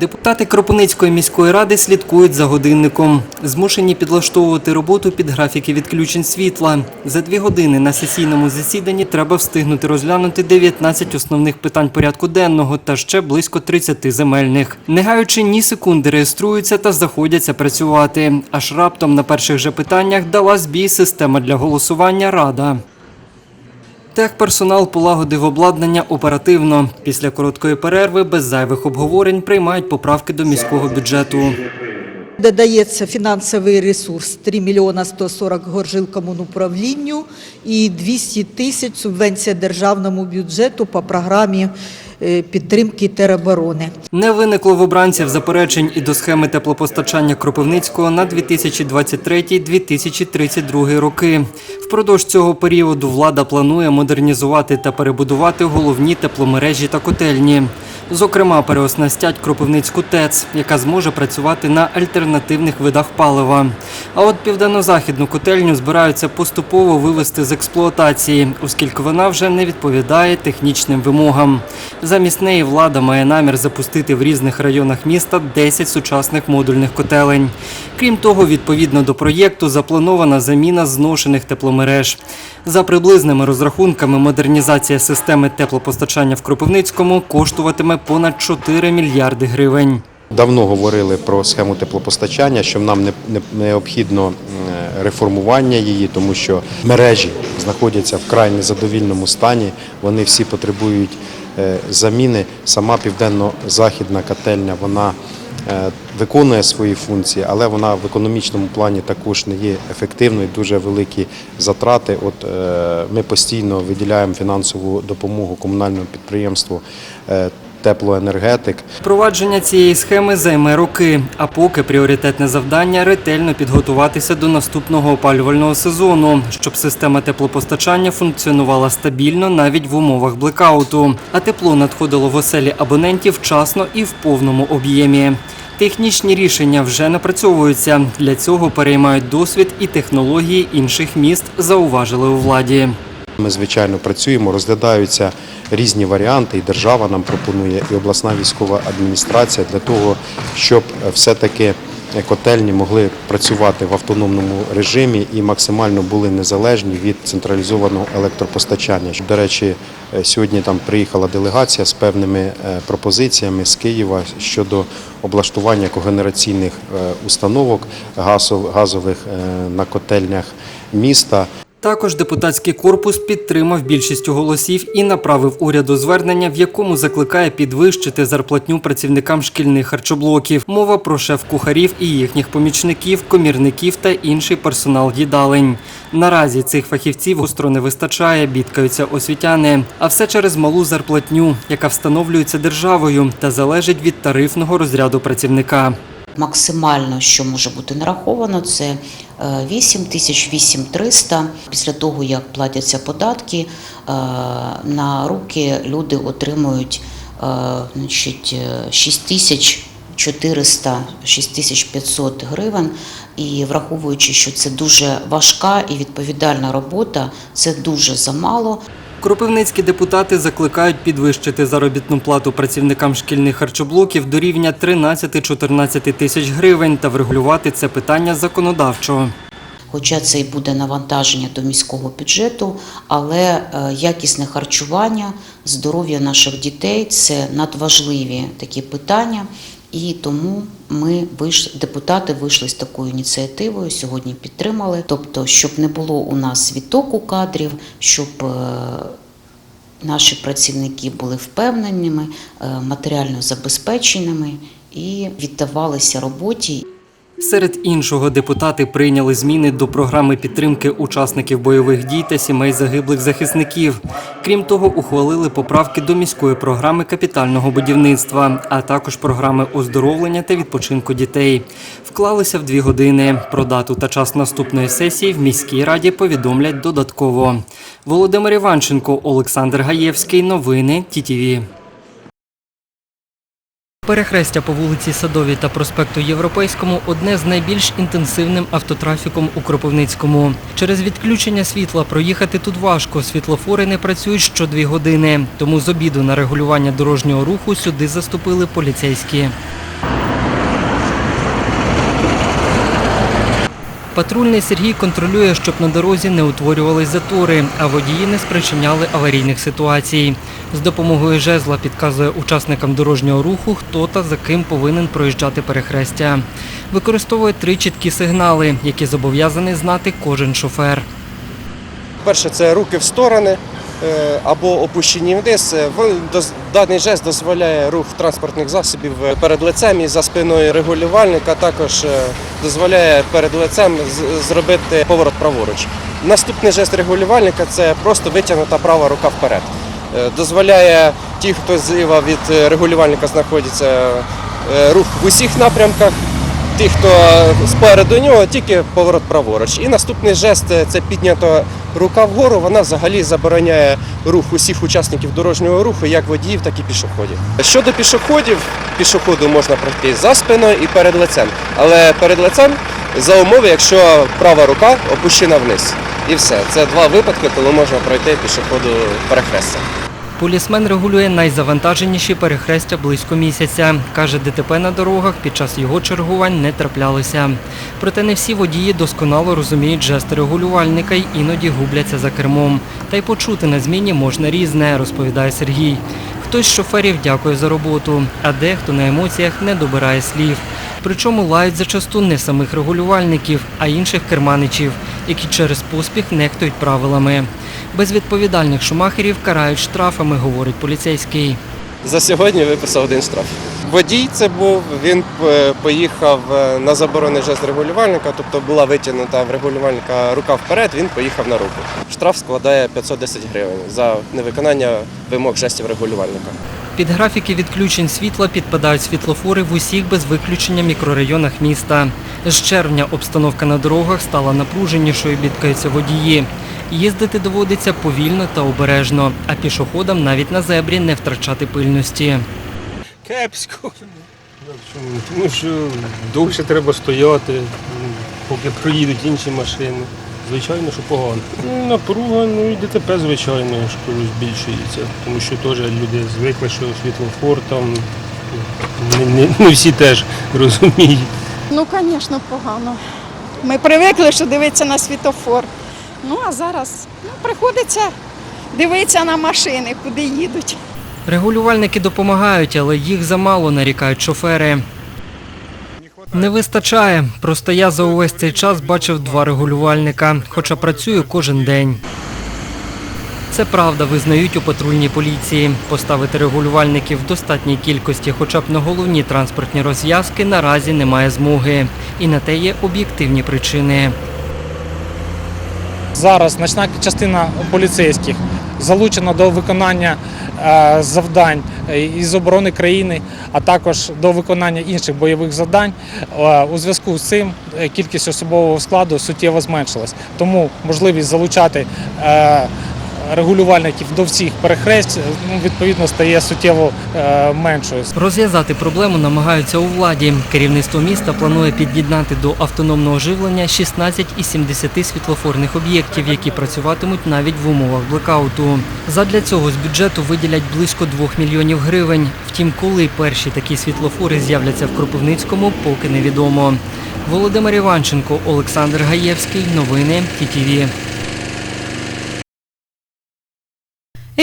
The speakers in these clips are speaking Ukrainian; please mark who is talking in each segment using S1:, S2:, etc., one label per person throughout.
S1: Депутати Кропивницької міської ради слідкують за годинником. Змушені підлаштовувати роботу під графіки відключень світла. За дві години на сесійному засіданні треба встигнути розглянути 19 основних питань порядку денного та ще близько 30 земельних. Не гаючи ні секунди, реєструються та заходяться працювати. Аж раптом на перших же питаннях дала збій система для голосування Рада. Техперсонал полагодив обладнання оперативно. Після короткої перерви без зайвих обговорень приймають поправки до міського бюджету.
S2: Додається фінансовий ресурс 3 мільйона 140 горжилкомунуправлінню і 200 тисяч субвенція державному бюджету по програмі е, підтримки тероборони.
S1: Не виникло в обранців заперечень і до схеми теплопостачання Кропивницького на 2023-2032 роки. Впродовж цього періоду влада планує модернізувати та перебудувати головні тепломережі та котельні. Зокрема, переоснастять Кропивницьку ТЕЦ, яка зможе працювати на альтернативних видах палива. А от південно-західну котельню збираються поступово вивести з експлуатації, оскільки вона вже не відповідає технічним вимогам. Замість неї влада має намір запустити в різних районах міста 10 сучасних модульних котелень. Крім того, відповідно до проєкту запланована заміна зношених тепломереж. За приблизними розрахунками, модернізація системи теплопостачання в Кропивницькому коштуватиме понад 4 мільярди гривень.
S3: Давно говорили про схему теплопостачання, що нам не, не- необхідно реформування її, тому що мережі знаходяться в край незадовільному стані. Вони всі потребують е, заміни. Сама південно-західна котельня вона е, виконує свої функції, але вона в економічному плані також не є ефективною. Дуже великі затрати. От е, ми постійно виділяємо фінансову допомогу комунальному підприємству. Теплоенергетик
S1: Впровадження цієї схеми займе роки, а поки пріоритетне завдання ретельно підготуватися до наступного опалювального сезону, щоб система теплопостачання функціонувала стабільно навіть в умовах блекауту, а тепло надходило в оселі абонентів вчасно і в повному об'ємі. Технічні рішення вже напрацьовуються. Для цього переймають досвід і технології інших міст, зауважили у владі.
S3: Ми звичайно працюємо, розглядаються різні варіанти, і держава нам пропонує, і обласна військова адміністрація для того, щоб е, все-таки котельні могли працювати в автономному режимі і максимально були незалежні від централізованого електропостачання. До речі, е, сьогодні там приїхала делегація з певними е, пропозиціями з Києва щодо облаштування когенераційних е, установок газов- газових е, на котельнях міста.
S1: Також депутатський корпус підтримав більшістю голосів і направив уряду звернення, в якому закликає підвищити зарплатню працівникам шкільних харчоблоків. Мова про шеф-кухарів і їхніх помічників, комірників та інший персонал їдалень. Наразі цих фахівців гостро не вистачає, бідкаються освітяни. А все через малу зарплатню, яка встановлюється державою та залежить від тарифного розряду працівника.
S4: Максимально, що може бути нараховано, це е, 8 тисяч 8300. Після того, як платяться податки, е, на руки люди отримують е, значить, е, 6 тисяч 400 6500 гривень. І враховуючи, що це дуже важка і відповідальна робота, це дуже замало.
S1: Кропивницькі депутати закликають підвищити заробітну плату працівникам шкільних харчоблоків до рівня 13-14 тисяч гривень та врегулювати це питання законодавчо.
S4: Хоча це і буде навантаження до міського бюджету, але е, якісне харчування, здоров'я наших дітей це надважливі такі питання. І тому ми вийшли, депутати вийшли з такою ініціативою, сьогодні підтримали. Тобто, щоб не було у нас відтоку кадрів, щоб е, наші працівники були впевненими, е, матеріально забезпеченими і віддавалися роботі.
S1: Серед іншого, депутати прийняли зміни до програми підтримки учасників бойових дій та сімей загиблих захисників. Крім того, ухвалили поправки до міської програми капітального будівництва, а також програми оздоровлення та відпочинку дітей. Вклалися в дві години. Про дату та час наступної сесії в міській раді повідомлять додатково. Володимир Іванченко, Олександр Гаєвський. Новини ТІТІВІ. Перехрестя по вулиці Садовій та проспекту Європейському одне з найбільш інтенсивним автотрафіком у Кропивницькому. Через відключення світла проїхати тут важко. Світлофори не працюють що дві години. Тому з обіду на регулювання дорожнього руху сюди заступили поліцейські. Патрульний Сергій контролює, щоб на дорозі не утворювались затори, а водії не спричиняли аварійних ситуацій. З допомогою жезла підказує учасникам дорожнього руху, хто та за ким повинен проїжджати перехрестя. Використовує три чіткі сигнали, які зобов'язаний знати кожен шофер.
S5: Перше це руки в сторони або опущені вниз. Е, Даний жест дозволяє рух транспортних засобів е, перед лицем і за спиною регулювальника. Також е, дозволяє перед лицем зробити поворот праворуч. Наступний жест регулювальника це просто витягнута права рука вперед. Е, Дозволяє ті, хто зліва від е, регулювальника знаходиться, е, рух в усіх напрямках. Ті, хто спереду нього, тільки поворот праворуч. І наступний жест це піднята рука вгору. Вона взагалі забороняє рух усіх учасників дорожнього руху, як водіїв, так і пішоходів. Щодо пішоходів, пішоходу можна пройти за спиною і перед лицем. Але перед лицем за умови, якщо права рука опущена вниз. І все. Це два випадки, коли можна пройти пішоходу перехрестя.
S1: Полісмен регулює найзавантаженіші перехрестя близько місяця. Каже, ДТП на дорогах під час його чергувань не траплялися. Проте не всі водії досконало розуміють жести регулювальника й іноді губляться за кермом. Та й почути на зміні можна різне, розповідає Сергій. Хтось з шоферів дякує за роботу, а дехто на емоціях не добирає слів. Причому лають зачасту не самих регулювальників, а інших керманичів, які через поспіх нехтують правилами. Безвідповідальних шумахерів карають штрафами, говорить поліцейський.
S5: За сьогодні виписав один штраф. Водій це був, він е, поїхав е, на заборонений жест регулювальника, тобто була витягнута в регулювальника рука вперед, він поїхав на руку. Штраф складає 510 гривень за невиконання вимог жестів регулювальника.
S1: Під графіки відключень світла підпадають світлофори в усіх без виключення мікрорайонах міста. З червня обстановка на дорогах стала напруженішою, бідкаються водії. Їздити доводиться повільно та обережно, а пішоходам навіть на зебрі не втрачати пильності.
S6: Кепсько. Тому що довше треба стояти, поки проїдуть інші машини. Звичайно, що погано. Напруга, ну і ДТП, звичайно, що збільшується. Тому що теж люди звикли, що світлофор там не, не, не всі теж розуміють.
S7: Ну, звісно, погано. Ми привикли, що дивитися на світофор. Ну, а зараз ну, приходиться дивитися на машини, куди їдуть.
S1: Регулювальники допомагають, але їх замало, нарікають шофери. Не вистачає. Просто я за увесь цей час бачив два регулювальника, хоча працюю кожен день. Це правда, визнають у патрульній поліції. Поставити регулювальників в достатній кількості, хоча б на головні транспортні розв'язки, наразі немає змоги. І на те є об'єктивні причини.
S8: Зараз значна частина поліцейських залучена до виконання е, завдань е, із оборони країни, а також до виконання інших бойових завдань. Е, У зв'язку з цим кількість особового складу суттєво зменшилась. Тому можливість залучати регулювальників до всіх перехресть ну, відповідно стає суттєво е, меншою.
S1: Розв'язати проблему намагаються у владі. Керівництво міста планує під'єднати до автономного живлення 16 із 70 світлофорних об'єктів, які працюватимуть навіть в умовах блекауту. Задля цього з бюджету виділять близько 2 мільйонів гривень. Втім, коли перші такі світлофори з'являться в Кропивницькому, поки невідомо. Володимир Іванченко, Олександр Гаєвський. Новини ТІТІВІ.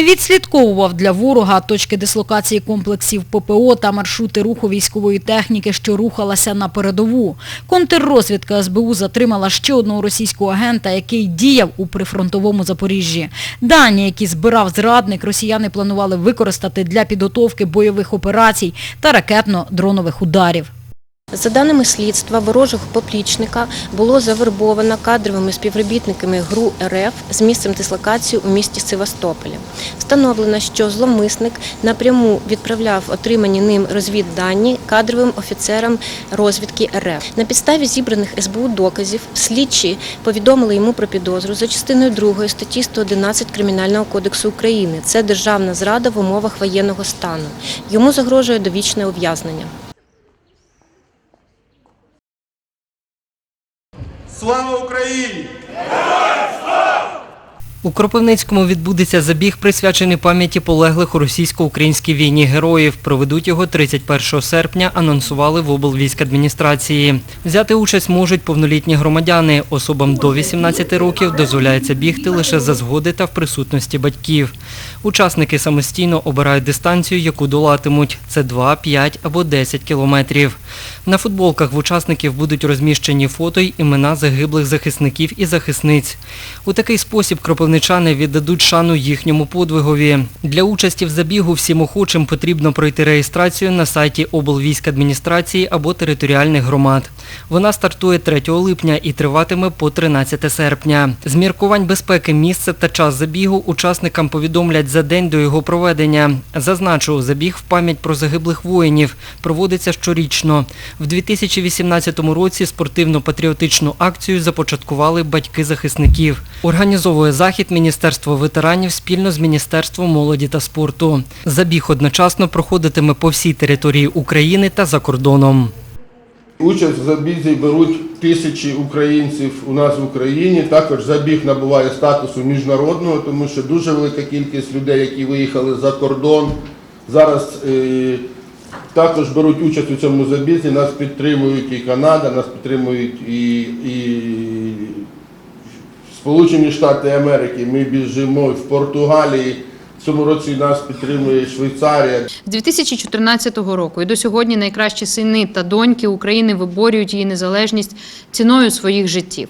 S9: Відслідковував для ворога точки дислокації комплексів ППО та маршрути руху військової техніки, що рухалася на передову. Контррозвідка СБУ затримала ще одного російського агента, який діяв у прифронтовому Запоріжжі. Дані, які збирав зрадник, росіяни планували використати для підготовки бойових операцій та ракетно-дронових ударів.
S10: За даними слідства, ворожого поплічника було завербовано кадровими співробітниками ГРУ РФ з місцем дислокації у місті Севастополі. Встановлено, що зловмисник напряму відправляв отримані ним розвіддані кадровим офіцерам розвідки РФ. На підставі зібраних СБУ доказів слідчі повідомили йому про підозру за частиною 2 статті 111 Кримінального кодексу України. Це державна зрада в умовах воєнного стану. Йому загрожує довічне ув'язнення.
S11: Слава Україні!
S1: У Кропивницькому відбудеться забіг, присвячений пам'яті полеглих у російсько-українській війні героїв. Проведуть його 31 серпня, анонсували в облвійськадміністрації. Взяти участь можуть повнолітні громадяни. Особам до 18 років дозволяється бігти лише за згоди та в присутності батьків. Учасники самостійно обирають дистанцію, яку долатимуть. Це 2, 5 або 10 кілометрів. На футболках в учасників будуть розміщені фото й імена загиблих захисників і захисниць. У такий спосіб кропивничани віддадуть шану їхньому подвигові. Для участі в забігу всім охочим потрібно пройти реєстрацію на сайті облвійськадміністрації або територіальних громад. Вона стартує 3 липня і триватиме по 13 серпня. З міркувань безпеки місце та час забігу учасникам повідомлять за день до його проведення. Зазначу, забіг в пам'ять про загиблих воїнів проводиться щорічно. В 2018 році спортивно-патріотичну акцію започаткували батьки захисників. Організовує захід Міністерство ветеранів спільно з Міністерством молоді та спорту. Забіг одночасно проходитиме по всій території України та за кордоном.
S11: Участь в забізі беруть тисячі українців у нас в Україні. Також забіг набуває статусу міжнародного, тому що дуже велика кількість людей, які виїхали за кордон, зараз е, також беруть участь у цьому забізі. Нас підтримують і Канада, нас підтримують і, і Сполучені Штати Америки. Ми біжимо в Португалії. Цьому році нас підтримує Швейцарія.
S12: З 2014 року і до сьогодні найкращі сини та доньки України виборюють її незалежність ціною своїх життів.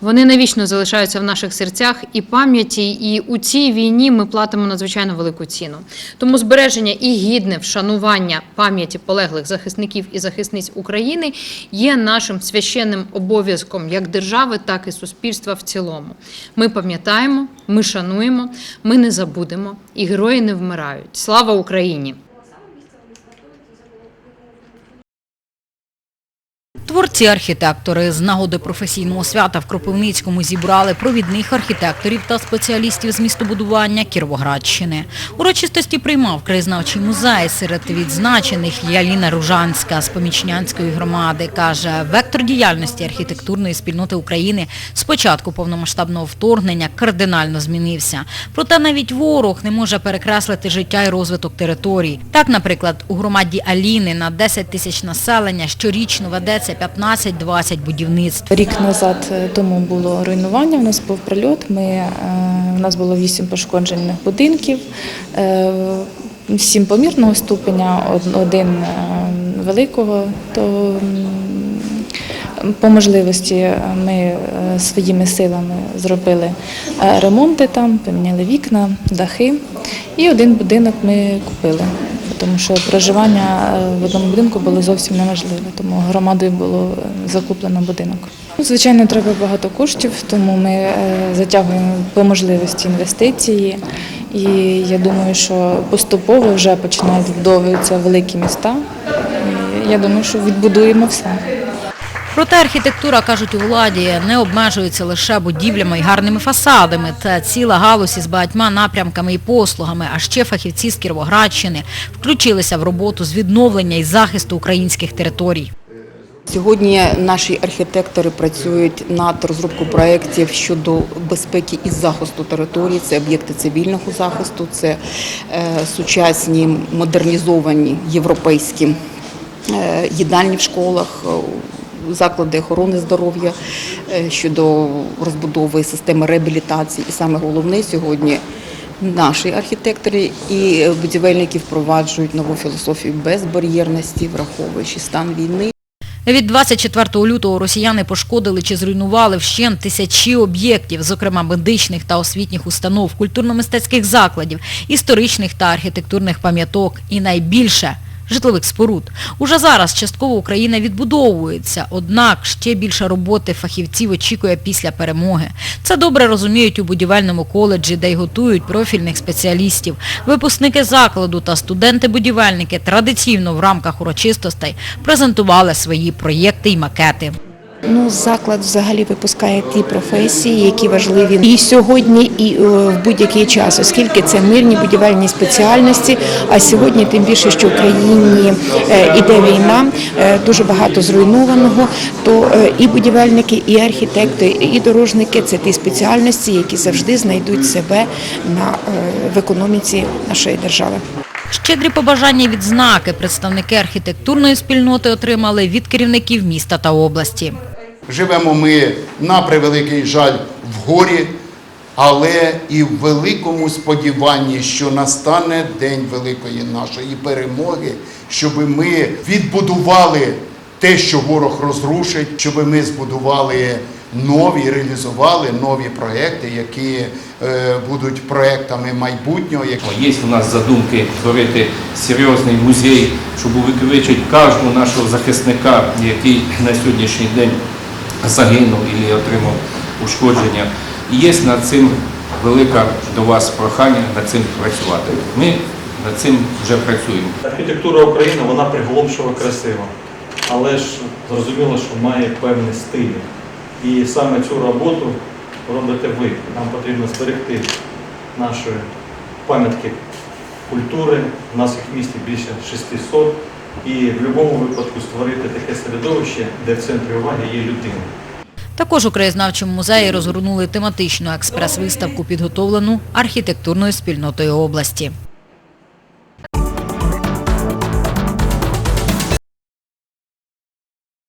S12: Вони навічно залишаються в наших серцях і пам'яті, і у цій війні ми платимо надзвичайно велику ціну. Тому збереження і гідне вшанування пам'яті полеглих захисників і захисниць України є нашим священним обов'язком як держави, так і суспільства в цілому. Ми пам'ятаємо, ми шануємо, ми не забудемо, і герої не вмирають. Слава Україні!
S9: Творці-архітектори з нагоди професійного свята в Кропивницькому зібрали провідних архітекторів та спеціалістів з містобудування Кіровоградщини. Урочистості приймав краєзнавчий музей. Серед відзначених Яліна Ружанська з Помічнянської громади. Каже, вектор діяльності архітектурної спільноти України з початку повномасштабного вторгнення кардинально змінився. Проте навіть ворог не може перекреслити життя і розвиток територій. Так, наприклад, у громаді Аліни на 10 тисяч населення щорічно ведеться 15-20 будівництв.
S13: Рік назад е, тому було руйнування, у нас був прильот. Ми, е, у нас було вісім пошкоджених будинків, е, сім помірного ступеня, один е, великого. То по можливості ми е, своїми силами зробили е, ремонти там, поміняли вікна, дахи. І один будинок ми купили, тому що проживання е, в одному будинку було зовсім неможливе, тому громадою було е, закуплено будинок. Ну, Звичайно, треба багато коштів, тому ми е, затягуємо по можливості інвестиції. І я думаю, що поступово вже починають відбудовуватися великі міста. Я думаю, що відбудуємо все.
S9: Проте архітектура, кажуть у владі, не обмежується лише будівлями і гарними фасадами. Це ціла галузь із багатьма напрямками і послугами, а ще фахівці з Кіровоградщини включилися в роботу з відновлення і захисту українських територій.
S14: Сьогодні наші архітектори працюють над розробкою проєктів щодо безпеки і захисту території. Це об'єкти цивільного захисту, це е, сучасні модернізовані європейські е, їдальні в школах. Заклади охорони здоров'я е, щодо розбудови системи реабілітації, і саме головне сьогодні наші архітектори і будівельники впроваджують нову філософію безбар'єрності, враховуючи стан війни.
S9: Від 24 лютого росіяни пошкодили чи зруйнували вщент тисячі об'єктів, зокрема медичних та освітніх установ, культурно-мистецьких закладів, історичних та архітектурних пам'яток і найбільше – житлових споруд. Уже зараз частково Україна відбудовується, однак ще більше роботи фахівців очікує після перемоги. Це добре розуміють у будівельному коледжі, де й готують профільних спеціалістів. Випускники закладу та студенти-будівельники традиційно в рамках урочистостей презентували свої проєкти і макети.
S15: Ну, заклад взагалі випускає ті професії, які важливі і сьогодні, і е, в будь-який час, оскільки це мирні будівельні спеціальності. А сьогодні, тим більше, що в країні е, іде війна, е, дуже багато зруйнованого. То і будівельники, і архітекти, і дорожники це ті спеціальності, які завжди знайдуть себе на в економіці нашої держави.
S9: Щедрі побажання відзнаки представники архітектурної спільноти отримали від керівників міста та області.
S16: Живемо ми на превеликий жаль в горі, але і в великому сподіванні, що настане день великої нашої перемоги, щоб ми відбудували те, що ворог розрушить, щоб ми збудували нові, реалізували нові проекти, які е, будуть проектами майбутнього.
S17: Є у нас задумки створити серйозний музей, щоб увековечити кожного нашого захисника, який на сьогоднішній день загинув і отримав ушкодження. І є над цим велике до вас прохання над цим працювати. Ми над цим вже працюємо.
S18: Архітектура України вона приголомшива красива, але ж зрозуміло, що має певний стиль. І саме цю роботу робите ви. Нам потрібно зберегти наші пам'ятки культури. У нас їх в місті більше 600. І в будь-якому випадку створити таке середовище, де в центрі уваги є людина.
S9: Також у краєзнавчому музеї розгорнули тематичну експрес-виставку, підготовлену архітектурною спільнотою області.